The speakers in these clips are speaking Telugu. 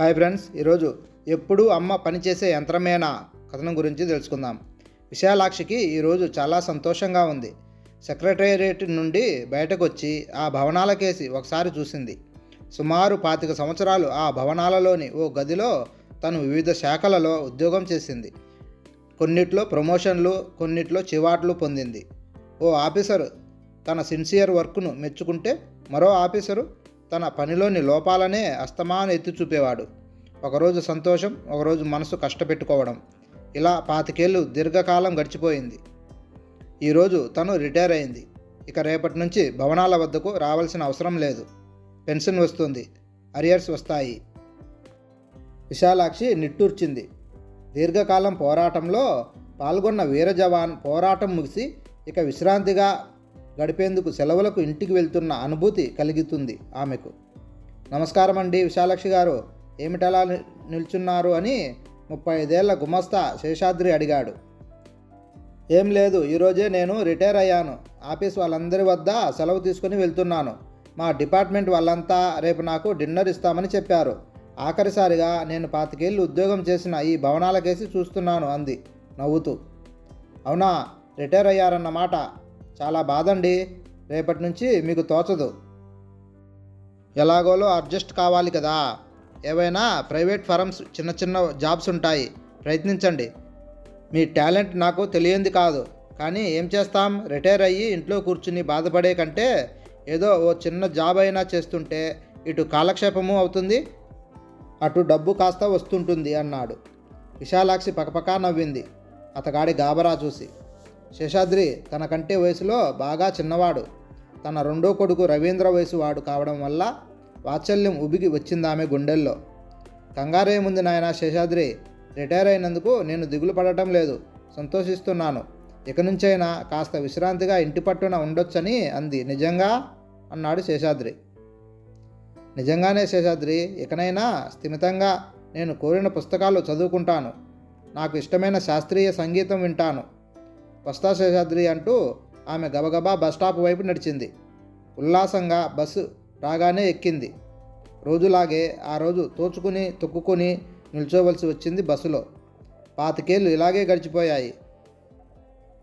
హాయ్ ఫ్రెండ్స్ ఈరోజు ఎప్పుడు అమ్మ పనిచేసే యంత్రమేనా కథనం గురించి తెలుసుకుందాం. విశాలాక్షికి ఈరోజు చాలా సంతోషంగా ఉంది. సెక్రటేరియట్ నుండి బయటకు వచ్చి ఆ భవనాలకేసి ఒకసారి చూసింది. సుమారు పాతిక సంవత్సరాలు ఆ భవనాలలోని ఓ గదిలో తను వివిధ శాఖలలో ఉద్యోగం చేసింది. కొన్నిట్లో ప్రమోషన్లు కొన్నిట్లో చివాట్లు పొందింది. ఓ ఆఫీసరు తన సిన్సియర్ వర్క్ను మెచ్చుకుంటే మరో ఆఫీసరు తన పనిలోని లోపాలనే అస్తమాను ఎత్తి చూపేవాడు. ఒకరోజు సంతోషం ఒకరోజు మనసు కష్టపెట్టుకోవడం. ఇలా పాతికేళ్ళు దీర్ఘకాలం గడిచిపోయింది. ఈరోజు తను రిటైర్ అయింది. ఇక రేపటి నుంచి భవనాల వద్దకు రావాల్సిన అవసరం లేదు. పెన్షన్ వస్తుంది. అరియర్స్ వస్తాయి. విశాలాక్షి నిట్టూర్చింది. దీర్ఘకాలం పోరాటంలో పాల్గొన్న వీర జవాన్ పోరాటం ముగిసి ఇక విశ్రాంతిగా గడిపేందుకు సెలవులకు ఇంటికి వెళ్తున్న అనుభూతి కలుగుతుంది ఆమెకు. నమస్కారం అండి విశాలాక్షి గారు. ఏమిటలా నిల్చున్నారు అని ముప్పై ఐదేళ్ళ గుమస్తా శేషాద్రి అడిగాడు. ఏం లేదు ఈరోజే నేను రిటైర్ అయ్యాను. ఆఫీస్ వాళ్ళందరి వద్ద సెలవు తీసుకుని వెళ్తున్నాను. మా డిపార్ట్మెంట్ వాళ్ళంతా రేపు నాకు డిన్నర్ ఇస్తామని చెప్పారు. ఆఖరిసారిగా నేను పాతికేళ్ళు ఉద్యోగం చేసిన ఈ భవనాలకేసి చూస్తున్నాను అంది నవ్వుతూ. అవునా రిటైర్ అయ్యారన్నమాట చాలా బాధండి. రేపటి నుంచి మీకు తోచదు. ఎలాగోలో అడ్జస్ట్ కావాలి కదా. ఏవైనా ప్రైవేట్ ఫారమ్స్ చిన్న చిన్న జాబ్స్ ఉంటాయి. ప్రయత్నించండి. మీ టాలెంట్ నాకు తెలియంది కాదు. కానీ ఏం చేస్తాం? రిటైర్ అయ్యి ఇంట్లో కూర్చుని బాధపడే కంటే ఏదో ఓ చిన్న జాబ్ అయినా చేస్తుంటే ఇటు కాలక్షేపము అవుతుంది. అటు డబ్బు కాస్త వస్తుంటుంది అన్నాడు. విశాలాక్షి పకపకా నవ్వింది. అతగాడి గాబరా చూసి. శేషాద్రి తనకంటే వయసులో బాగా చిన్నవాడు. తన రెండో కొడుకు రవీంద్ర వయసు వాడు కావడం వల్ల వాత్సల్యం ఉబికి వచ్చిందామె గుండెల్లో. కంగారేముంది నాయన శేషాద్రి. రిటైర్ అయినందుకు నేను దిగులు పడటం లేదు. సంతోషిస్తున్నాను. ఇక నుంచైనా కాస్త విశ్రాంతిగా ఇంటి పట్టున ఉండొచ్చని అంది. నిజంగా? అన్నాడు శేషాద్రి. నిజంగానే శేషాద్రి. ఇకనైనా స్థిమితంగా నేను కోరిన పుస్తకాలు చదువుకుంటాను. నాకు ఇష్టమైన శాస్త్రీయ సంగీతం వింటాను. వస్తా శేషాద్రి అంటూ ఆమె గబగబా బస్ స్టాప్ వైపు నడిచింది. ఉల్లాసంగా బస్సు రాగానే ఎక్కింది. రోజులాగే ఆ రోజు తోచుకుని తొక్కుకొని నిల్చోవలసి వచ్చింది బస్సులో. పాతికేళ్ళు ఇలాగే గడిచిపోయాయి.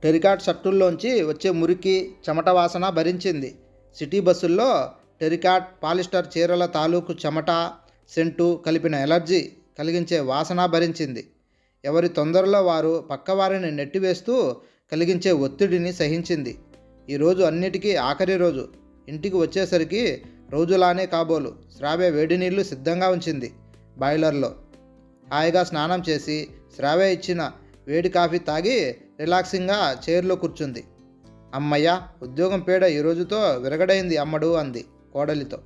టెరికాట్ షర్టుల్లోంచి వచ్చే మురికి చెమట వాసన భరించింది. సిటీ బస్సుల్లో టెరికాట్ పాలిస్టర్ చీరల తాలూకు చెమట సెంటు కలిపిన ఎలర్జీ కలిగించే వాసన భరించింది. ఎవరి తొందరలో వారు పక్కవారిని నెట్టివేస్తూ కలిగించే ఒత్తిడిని సహించింది. ఈరోజు అన్నిటికీ ఆఖరి రోజు. ఇంటికి వచ్చేసరికి రోజులానే కాబోలు. శ్రావ్య వేడి నీళ్ళు సిద్ధంగా ఉంచింది బాయిలర్లో. హాయిగా స్నానం చేసి శ్రావ్య ఇచ్చిన వేడి కాఫీ తాగి రిలాక్సింగ్గా చైర్లో కూర్చుంది. అమ్మయ్య ఉద్యోగం పీడ ఈ రోజుతో విరగడైంది అమ్మడు అంది కోడలితో.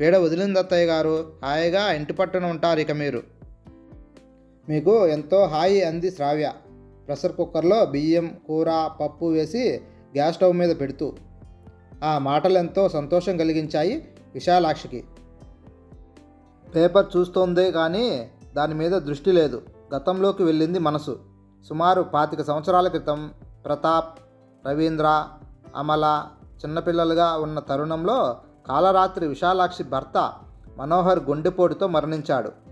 పీడ వదిలింది అత్తయ్య గారు హాయిగా ఇంటి పట్టున ఉంటారు ఇక మీరు. మీకు ఎంతో హాయి అంది శ్రావ్య. ప్రెషర్ కుక్కర్లో బియ్యం కూర పప్పు వేసి గ్యాస్ స్టవ్ మీద పెడుతూ ఆ మాటలు ఎంతో సంతోషం కలిగించాయి విశాలాక్షికి. పేపర్ చూస్తోందే కానీ దాని మీద దృష్టి లేదు. గతంలోకి వెళ్ళింది మనసు. సుమారు పాతిక సంవత్సరాల క్రితం ప్రతాప్ రవీంద్ర అమల చిన్నపిల్లలుగా ఉన్న తరుణంలో కాలరాత్రి విశాలాక్షి భర్త మనోహర్ గుండెపోటుతో మరణించాడు.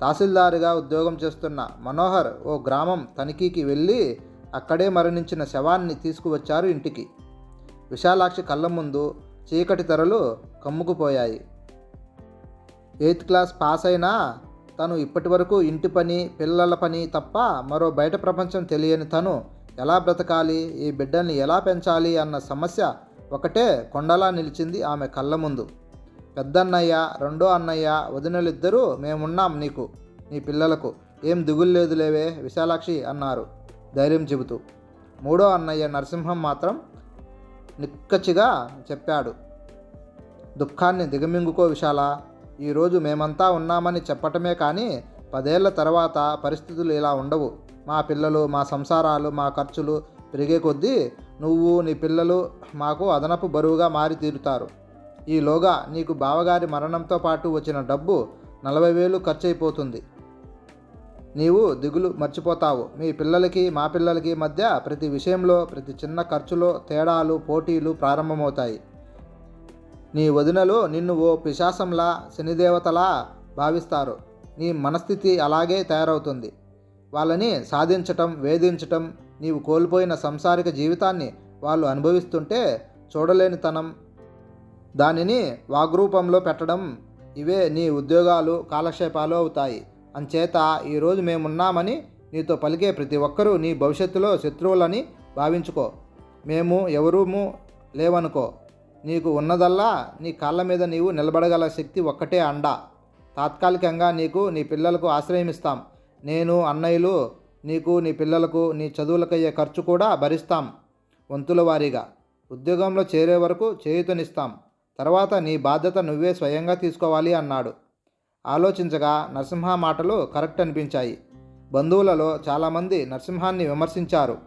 తహసీల్దారుగా ఉద్యోగం చేస్తున్న మనోహర్ ఓ గ్రామం తనిఖీకి వెళ్ళి అక్కడే మరణించిన శవాన్ని తీసుకువచ్చారు ఇంటికి. విశాలాక్షి కళ్ళ ముందు చీకటి తెరలు కమ్ముకుపోయాయి. ఎయిత్ క్లాస్ పాస్ అయినా తను ఇప్పటి వరకు ఇంటి పని పిల్లల పని తప్ప మరో బయట ప్రపంచం తెలియని తను ఎలా బ్రతకాలి ఈ బిడ్డల్ని ఎలా పెంచాలి అన్న సమస్య ఒకటే కొండలా నిలిచింది ఆమె కళ్ళ ముందు. పెద్దన్నయ్య రెండో అన్నయ్య వదినలిద్దరూ మేమున్నాం నీకు నీ పిల్లలకు. ఏం దిగుల్లేదు లేవే? విశాలాక్షి అన్నారు. ధైర్యం చెబుతూ. మూడో అన్నయ్య నరసింహం మాత్రం నిక్కచ్చిగా చెప్పాడు. దుఃఖాన్ని దిగమింగుకో విశాల. ఈరోజు మేమంతా ఉన్నామని చెప్పటమే కానీ పదేళ్ళ తర్వాత పరిస్థితులు ఇలా ఉండవు. మా పిల్లలు మా సంసారాలు మా ఖర్చులు పెరిగే కొద్దీ నువ్వు నీ పిల్లలు మాకు అదనపు బరువుగా మారి తీరుతారు ఈలోగా నీకు బావగారి మరణంతో పాటు వచ్చిన డబ్బు నలభై వేలు ఖర్చయిపోతుంది నీవు దిగులు మర్చిపోతావు. మీ పిల్లలకి మా పిల్లలకి మధ్య ప్రతి విషయంలో ప్రతి చిన్న ఖర్చులో తేడాలు పోటీలు ప్రారంభమవుతాయి. నీ వదినలు నిన్ను ఓ పిశాసంలా శనిదేవతలా భావిస్తారు. నీ మనస్థితి అలాగే తయారవుతుంది. వాళ్ళని సాధించటం వేధించటం నీవు కోల్పోయిన సంసారిక జీవితాన్ని వాళ్ళు అనుభవిస్తుంటే చూడలేనితనం దానిని వాగ్రూపంలో పెట్టడం ఇవే నీ ఉద్యోగాలు కాలక్షేపాలు అవుతాయి. అంచేత ఈరోజు మేమున్నామని నీతో పలికే ప్రతి ఒక్కరూ నీ భవిష్యత్తులో శత్రువులని భావించుకో. మేము ఎవరూము లేవనుకో. నీకు ఉన్నదల్లా నీ కాళ్ళ మీద నీవు నిలబడగల శక్తి ఒక్కటే అండ. తాత్కాలికంగా నీకు నీ పిల్లలకు ఆశ్రయమిస్తాం. నేను అన్నయ్యలు నీకు నీ పిల్లలకు నీ చదువులకయ్యే ఖర్చు కూడా భరిస్తాం వంతుల వారీగా. ఉద్యోగంలో చేరే వరకు చేయుతనిస్తాం. తర్వాత నీ బాధ్యత నువ్వే స్వయంగా తీసుకోవాలి అన్నాడు. ఆలోచించగా నరసింహ మాటలు కరెక్ట్ అనిపించాయి. బంధువులలో చాలామంది నరసింహాన్ని విమర్శించారు.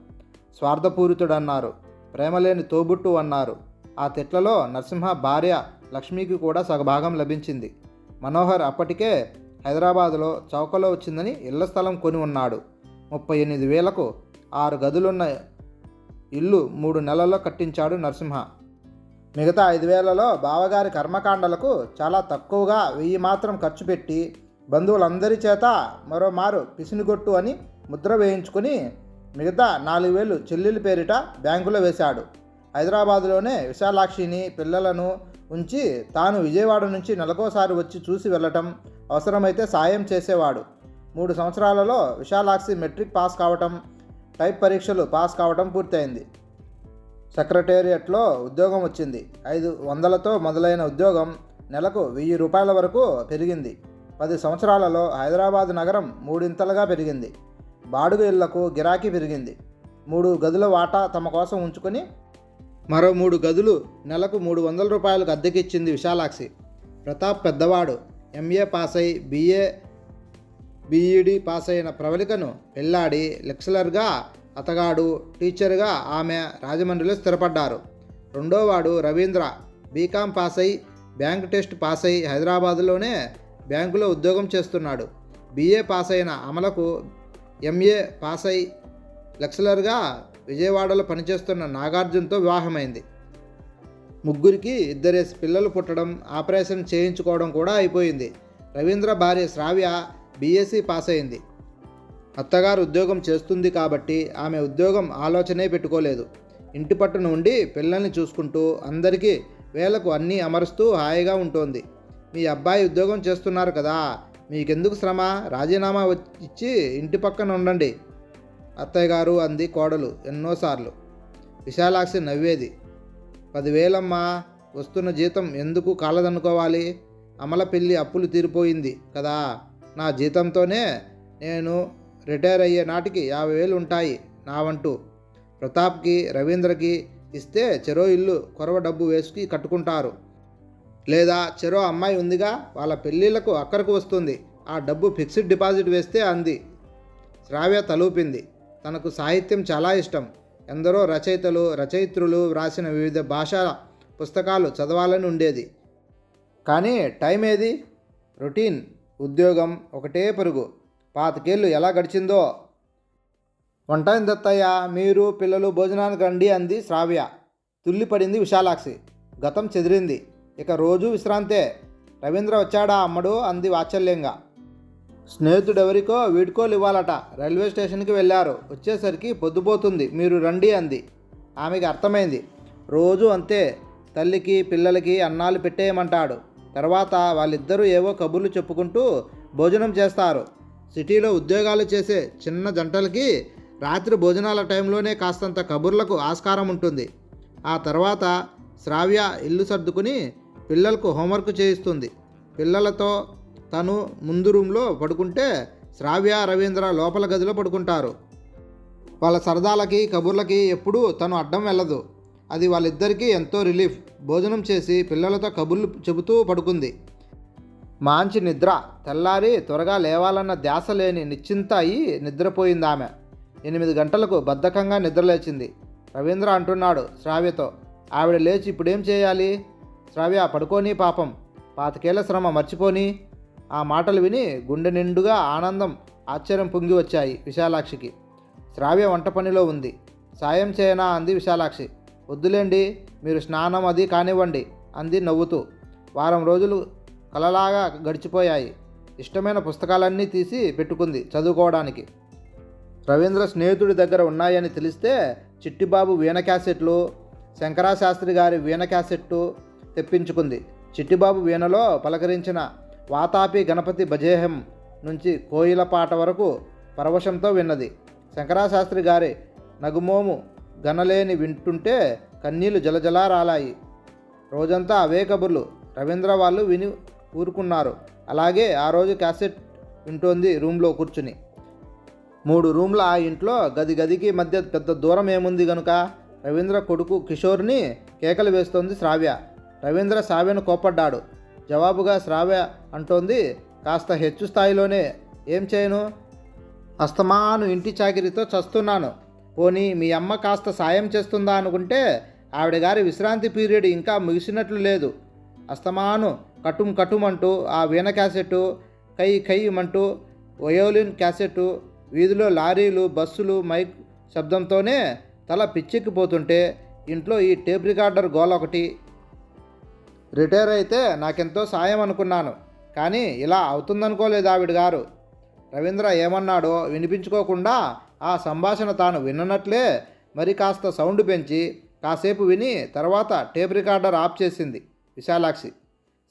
స్వార్థపూరితుడన్నారు. ప్రేమలేని తోబుట్టు అన్నారు. ఆ తిట్లలో నరసింహ భార్య లక్ష్మికి కూడా సగభాగం లభించింది. మనోహర్ అప్పటికే హైదరాబాదులో చౌకలో వచ్చిందని ఇళ్ళ స్థలం కొని ఉన్నాడు. ముప్పై ఎనిమిది వేలకు ఆరు గదులున్న ఇల్లు మూడు నెలల్లో కట్టించాడు నరసింహ. మిగతా ఐదు వేలలో బావగారి కర్మకాండలకు చాలా తక్కువగా వెయ్యి మాత్రం ఖర్చు పెట్టి బంధువులందరి చేత మరోమారు పిసినిగొట్టు అని ముద్ర వేయించుకుని మిగతా నాలుగు వేలు చెల్లెలు పేరిట బ్యాంకులో వేశాడు. హైదరాబాదులోనే విశాలాక్షిని పిల్లలను ఉంచి తాను విజయవాడ నుంచి నెలకోసారి వచ్చి చూసి వెళ్ళటం అవసరమైతే సాయం చేసేవాడు. మూడు సంవత్సరాలలో విశాలాక్షి మెట్రిక్ పాస్ కావటం టైప్ పరీక్షలు పాస్ కావటం పూర్తయింది. సెక్రటేరియట్లో ఉద్యోగం వచ్చింది. ఐదు వందలతో మొదలైన ఉద్యోగం నెలకు వెయ్యి రూపాయల వరకు పెరిగింది. పది సంవత్సరాలలో హైదరాబాద్ నగరం మూడింతలుగా పెరిగింది. బాడుగ ఇళ్ళకు గిరాకీ పెరిగింది. మూడు గదుల వాటా తమ కోసం ఉంచుకొని మరో మూడు గదులు నెలకు మూడు వందల రూపాయలకు అద్దెకిచ్చింది విశాలాక్షి. ప్రతాప్ పెద్దవాడు. ఎంఏ పాస్ అయి బిఏ బీఈడి పాస్ అయిన ప్రవళికను పెళ్ళాడి లెక్చరర్గా అతగాడు టీచర్గా ఆమె రాజమండ్రిలో స్థిరపడ్డారు. రెండోవాడు రవీంద్ర బీకాం పాస్ అయి బ్యాంక్ టెస్ట్ పాస్ అయి హైదరాబాదులోనే బ్యాంకులో ఉద్యోగం చేస్తున్నాడు. బీఏ పాస్ అయిన అమలకు ఎంఏ పాస్ అయి లెక్చరర్గా విజయవాడలో పనిచేస్తున్న నాగార్జునతో వివాహమైంది. ముగ్గురికి ఇద్దరేసి పిల్లలు పుట్టడం ఆపరేషన్ చేయించుకోవడం కూడా అయిపోయింది. రవీంద్ర భార్య శ్రావ్య బీఎస్సీ పాస్ అయింది అత్తగారు ఉద్యోగం చేస్తుంది కాబట్టి ఆమె ఉద్యోగం ఆలోచనే పెట్టుకోలేదు. ఇంటి పట్టున ఉండి పిల్లల్ని చూసుకుంటూ అందరికీ వేలకు అన్నీ అమరుస్తూ హాయిగా ఉంటుంది. మీ అబ్బాయి ఉద్యోగం చేస్తున్నారు కదా మీకెందుకు శ్రమ? రాజీనామా వచ్చి- ఇచ్చి ఇంటి పక్కన ఉండండి. అత్తయ్య గారు అంది కోడలు ఎన్నోసార్లు. విశాలాక్షి నవ్వేది. పదివేలమ్మా వస్తున్న జీతం ఎందుకు కాలదనుకోవాలి? అమల పెళ్ళి అప్పులు తీరిపోయింది కదా నా జీతంతోనే నేను రిటైర్ అయ్యే నాటికి యాభై వేలు ఉంటాయి నావంటూ. ప్రతాప్కి రవీంద్రకి ఇస్తే చెరో ఇల్లు కొరవ డబ్బు వేసుకి కట్టుకుంటారు. లేదా చెరో అమ్మాయి ఉందిగా వాళ్ళ పెళ్ళిళ్ళకు అక్కరకు వస్తుంది. ఆ డబ్బు ఫిక్స్డ్ డిపాజిట్ వేస్తే అంది. శ్రావ్య తలూపింది. తనకు సాహిత్యం చాలా ఇష్టం. ఎందరో రచయితలు రచయిత్రులు వ్రాసిన వివిధ భాషల పుస్తకాలు చదవాలని ఉండేది. కానీ టైం ఏది? రొటీన్ ఉద్యోగం ఒకటే పరుగు. పాతికేళ్ళు ఎలా గడిచిందో. వంట దత్తయ్య మీరు పిల్లలు భోజనానికి రండి అంది శ్రావ్య. తుల్లిపడింది విశాలాక్షి. గతం చెదిరింది. ఇక రోజు విశ్రాంతే. రవీంద్ర వచ్చాడా అమ్మడు? అంది వాత్సల్యంగా. స్నేహితుడెవరికో వీడ్కోలు ఇవ్వాలట రైల్వే స్టేషన్కి వెళ్ళారు. వచ్చేసరికి పొద్దుపోతుంది. మీరు రండి అంది. ఆమెకి అర్థమైంది. రోజు అంతే. తల్లికి పిల్లలకి అన్నాలు పెట్టేయమంటాడు. తర్వాత వాళ్ళిద్దరూ ఏవో కబుర్లు చెప్పుకుంటూ భోజనం చేస్తారు. సిటీలో ఉద్యోగాలు చేసే చిన్న జంటలకి రాత్రి భోజనాల టైంలోనే కాస్తంత కబుర్లకు ఆస్కారం ఉంటుంది. ఆ తర్వాత శ్రావ్య ఇల్లు సర్దుకుని పిల్లలకు హోంవర్క్ చేయిస్తుంది. పిల్లలతో తను ముందు రూమ్లో పడుకుంటే శ్రావ్య రవీంద్ర లోపల గదిలో పడుకుంటారు. వాళ్ళ సరదాలకి కబుర్లకి ఎప్పుడూ తను అడ్డం వెళ్ళదు. అది వాళ్ళిద్దరికీ ఎంతో రిలీఫ్. భోజనం చేసి పిల్లలతో కబుర్లు చెబుతూ పడుకుంది. మంచి నిద్ర. తెల్లారి త్వరగా లేవాలన్న ధ్యాస లేని నిశ్చింత అయి నిద్రపోయింది ఆమె ఎనిమిది గంటలకు బద్ధకంగా నిద్రలేచింది. రవీంద్ర అంటున్నాడు శ్రావ్యతో. ఆవిడ లేచి ఇప్పుడేం చేయాలి? శ్రావ్య పడుకోని పాపం. పాతికేళ్ళ శ్రమ మర్చిపోని. ఆ మాటలు విని గుండె నిండుగా ఆనందం ఆశ్చర్యం పొంగి వచ్చాయి విశాలాక్షికి. శ్రావ్య వంట పనిలో ఉంది. సాయం చేయనా? అంది విశాలాక్షి. వద్దులేండి మీరు స్నానం అది కానివ్వండి అంది నవ్వుతూ. వారం రోజులు కలలాగా గడిచిపోయాయి. ఇష్టమైన పుస్తకాలన్నీ తీసి పెట్టుకుంది చదువుకోవడానికి. రవీంద్ర స్నేహితుడి దగ్గర ఉన్నాయని తెలిస్తే చిట్టిబాబు వీణ క్యాసెట్లు శంకరాశాస్త్రి గారి వీణ క్యాసెట్టు తెప్పించుకుంది. చిట్టిబాబు వీణలో పలకరించిన వాతాపి గణపతి భజేహం నుంచి కోయిల పాట వరకు పరవశంతో విన్నది. శంకరాశాస్త్రి గారి నగుమోము గనలేని వింటుంటే కన్నీళ్ళు జలజలా రాలాయి రోజంతా అవే కబుర్లు రవీంద్ర వాళ్ళు విని ఊరుకున్నారు. అలాగే ఆ రోజు క్యాసెట్ వింటోంది రూమ్లో కూర్చుని. మూడు రూమ్ల ఆ ఇంట్లో గది గదికి మధ్య పెద్ద దూరం ఏముంది గనుక? రవీంద్ర కొడుకు కిషోర్ని కేకలు వేస్తోంది శ్రావ్య. రవీంద్ర శ్రావ్యను కోపడ్డాడు జవాబుగా శ్రావ్య అంటోంది కాస్త హెచ్చు స్థాయిలోనే. ఏం చేయను? అస్తమాను ఇంటి చాకిరితో చస్తున్నాను. పోనీ మీ అమ్మ కాస్త సాయం చేస్తుందా అనుకుంటే ఆవిడ గారి విశ్రాంతి పీరియడ్ ఇంకా ముగిసినట్లు లేదు. అస్తమాను కటుం కటుమంటూ ఆ వీణ క్యాసెట్టు కై కయ్యమంటూ వయోలిన్ క్యాసెట్టు వీధిలో లారీలు బస్సులు మైక్ శబ్దంతోనే తల పిచ్చెక్కిపోతుంటే ఇంట్లో ఈ టేప్ రికార్డర్ గోల ఒకటి. రిటైర్ అయితే నాకెంతో సాయం అనుకున్నాను కానీ ఇలా అవుతుందనుకోలేదు ఆవిడ గారు. రవీంద్ర ఏమన్నాడో వినిపించుకోకుండా ఆ సంభాషణ తాను విన్ననట్లే మరి కాస్త సౌండ్ పెంచి కాసేపు విని తర్వాత టేప్ రికార్డర్ ఆఫ్ చేసింది విశాలాక్షి.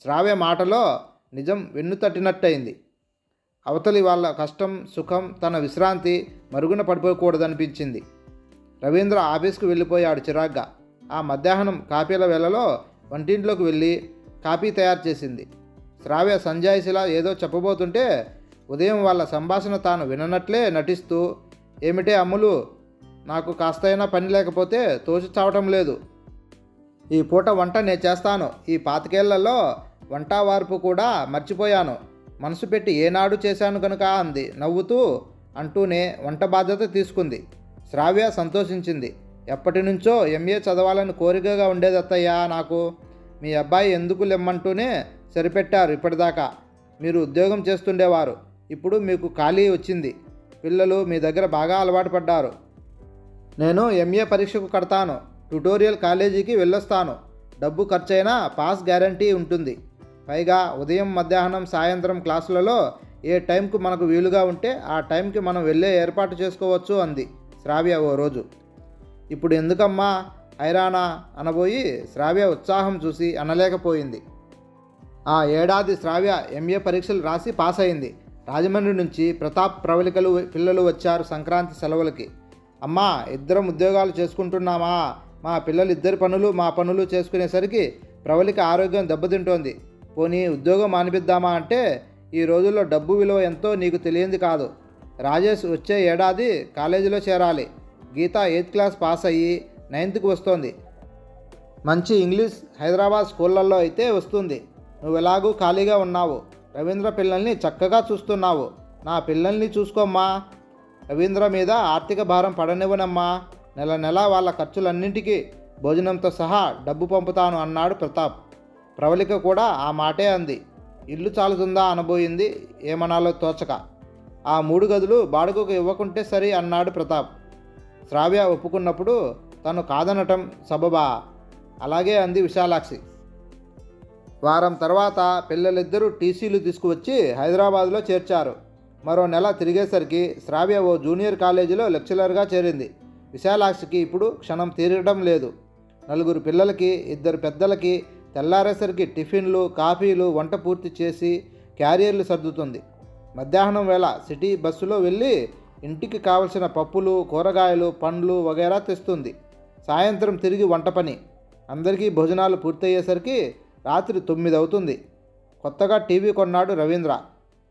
శ్రావ్య మాటలో నిజం వెన్ను తట్టినట్టయింది అవతలి వాళ్ళ కష్టం సుఖం తన విశ్రాంతి మరుగున పడిపోకూడదనిపించింది. రవీంద్ర ఆఫీస్కు వెళ్ళిపోయాడు చిరాగ్గా. ఆ మధ్యాహ్నం కాపీల వేళలో వంటింట్లోకి వెళ్ళి కాపీ తయారు చేసింది. శ్రావ్య సంజాయిషిలా ఏదో చెప్పబోతుంటే ఉదయం వాళ్ళ సంభాషణ తాను విననట్లే నటిస్తూ ఏమిటే అమ్ములు నాకు కాస్తైనా పని లేకపోతే తోచి చావటం లేదు. ఈ పూట వంట నేను చేస్తాను. ఈ పాతికేళ్ళలో వంట వార్పు కూడా మర్చిపోయాను. మనసు పెట్టి ఏనాడు చేశాను కనుక అంది. నవ్వుతూ అంటూనే వంట బాధ్యత తీసుకుంది. శ్రావ్య సంతోషించింది. ఎప్పటి నుంచో ఎంఏ చదవాలని కోరికగా ఉండేది అత్తయ్యా నాకు. మీ అబ్బాయి ఎందుకు లెమ్మంటూనే సరిపెట్టారు ఇప్పటిదాకా. మీరు ఉద్యోగం చేస్తుండేవారు. ఇప్పుడు మీకు ఖాళీ వచ్చింది. పిల్లలు మీ దగ్గర బాగా అలవాటు పడ్డారు. నేను ఎంఏ పరీక్షకు కడతాను. ట్యుటోరియల్ కాలేజీకి వెళ్ళొస్తాను. డబ్బు ఖర్చైనా పాస్ గ్యారంటీ ఉంటుంది. పైగా ఉదయం మధ్యాహ్నం సాయంత్రం క్లాసులలో ఏ టైంకు మనకు వీలుగా ఉంటే ఆ టైంకి మనం వెళ్ళే ఏర్పాటు చేసుకోవచ్చు అంది శ్రావ్య ఓ రోజు. ఇప్పుడు ఎందుకమ్మా హైరానా అనబోయి శ్రావ్య ఉత్సాహం చూసి అనలేకపోయింది. ఆ ఏడాది శ్రావ్య ఎంఏ పరీక్షలు రాసి పాస్ అయింది. రాజమండ్రి నుంచి ప్రతాప్ ప్రవళికలు పిల్లలు వచ్చారు సంక్రాంతి సెలవులకి. అమ్మా ఇద్దరం ఉద్యోగాలు చేసుకుంటున్నామా? మా పిల్లలు ఇద్దరి పనులు మా పనులు చేసుకునేసరికి ప్రవళిక ఆరోగ్యం దెబ్బతింటోంది. పోనీ ఉద్యోగం మానిపిద్దామా అంటే ఈ రోజుల్లో డబ్బు విలువ ఎంతో నీకు తెలియంది కాదు. రాజేష్ వచ్చే ఏడాది కాలేజీలో చేరాలి. గీత ఎయిత్ క్లాస్ పాస్ అయ్యి నైన్త్కి వస్తోంది. మంచి ఇంగ్లీష్ హైదరాబాద్ స్కూళ్ళల్లో అయితే వస్తుంది. నువ్వు ఎలాగూ ఖాళీగా ఉన్నావు. రవీంద్ర పిల్లల్ని చక్కగా చూస్తున్నావు. నా పిల్లల్ని చూసుకోమ్మా. రవీంద్ర మీద ఆర్థిక భారం పడనివ్వనమ్మా. నెల నెల వాళ్ళ ఖర్చులన్నింటికీ భోజనంతో సహా డబ్బు పంపుతాను అన్నాడు ప్రతాప్. ప్రవళిక కూడా ఆ మాటే అంది. ఇల్లు చాలుతుందా? అనబోయింది. ఏమనాలో తోచక. ఆ మూడు గదులు బాడుగకు ఇవ్వకుంటే సరి అన్నాడు ప్రతాప్. శ్రావ్య ఒప్పుకున్నప్పుడు తను కాదనటం సబబా అలాగే అంది విశాలాక్షి. వారం తర్వాత పిల్లలిద్దరూ టీసీలు తీసుకువచ్చి హైదరాబాద్లో చేర్చారు. మరో నెల తిరిగేసరికి శ్రావ్య ఓ జూనియర్ కాలేజీలో లెక్చరర్గా చేరింది. విశాలాక్షికి ఇప్పుడు క్షణం తీరడం లేదు. నలుగురు పిల్లలకి ఇద్దరు పెద్దలకి తెల్లారేసరికి టిఫిన్లు కాఫీలు వంట పూర్తి చేసి క్యారియర్లు సర్దుతుంది. మధ్యాహ్నం వేళ సిటీ బస్సులో వెళ్ళి ఇంటికి కావలసిన పప్పులు కూరగాయలు పండ్లు వగైరా తెస్తుంది. సాయంత్రం తిరిగి వంట పని. అందరికీ భోజనాలు పూర్తయ్యేసరికి రాత్రి తొమ్మిది అవుతుంది. కొత్తగా టీవీ కొన్నాడు రవీంద్ర.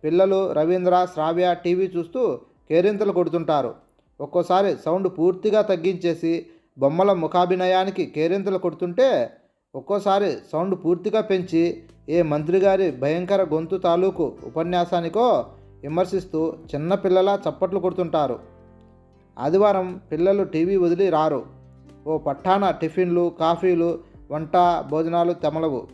పిల్లలు రవీంద్ర శ్రావ్య టీవీ చూస్తూ కేరింతలు కొడుతుంటారు. ఒక్కోసారి సౌండ్ పూర్తిగా తగ్గించేసి బొమ్మల ముఖాభినయానికి కేరింతలు కొడుతుంటే ఒక్కోసారి సౌండ్ పూర్తిగా పెంచి ఏ మంత్రి గారి భయంకర గొంతు తాలూకు ఉపన్యాసానికో విమర్శిస్తూ చిన్న పిల్లలా చప్పట్లు కొడుతుంటారు. ఆదివారం పిల్లలు టీవీ వదిలి రారు. ఓ పట్టాన టిఫిన్లు కాఫీలు వంట భోజనాలు తెమలవు.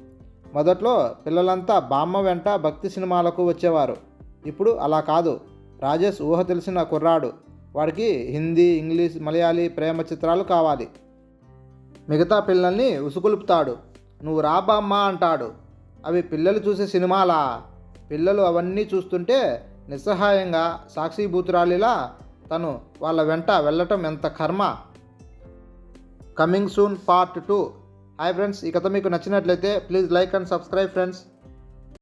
మొదట్లో పిల్లలంతా బామ్మ వెంట భక్తి సినిమాలకు వచ్చేవారు. ఇప్పుడు అలా కాదు. రాజేష్ ఊహ తెలిసిన కుర్రాడు. వాడికి హిందీ ఇంగ్లీష్ మలయాళీ ప్రేమ చిత్రాలు కావాలి. మిగతా పిల్లల్ని ఉసుకొలుపుతాడు. నువ్వు రాబామ్మా అంటాడు. అవి పిల్లలు చూసే సినిమాలా? పిల్లలు అవన్నీ చూస్తుంటే నిస్సహాయంగా సాక్షిభూతురాలిలా తను వాళ్ళ వెంట వెళ్ళటం ఎంత కర్మ? Coming soon part two. Hi friends ఈ కథ మీకు నచ్చినట్లయితే please like and subscribe friends.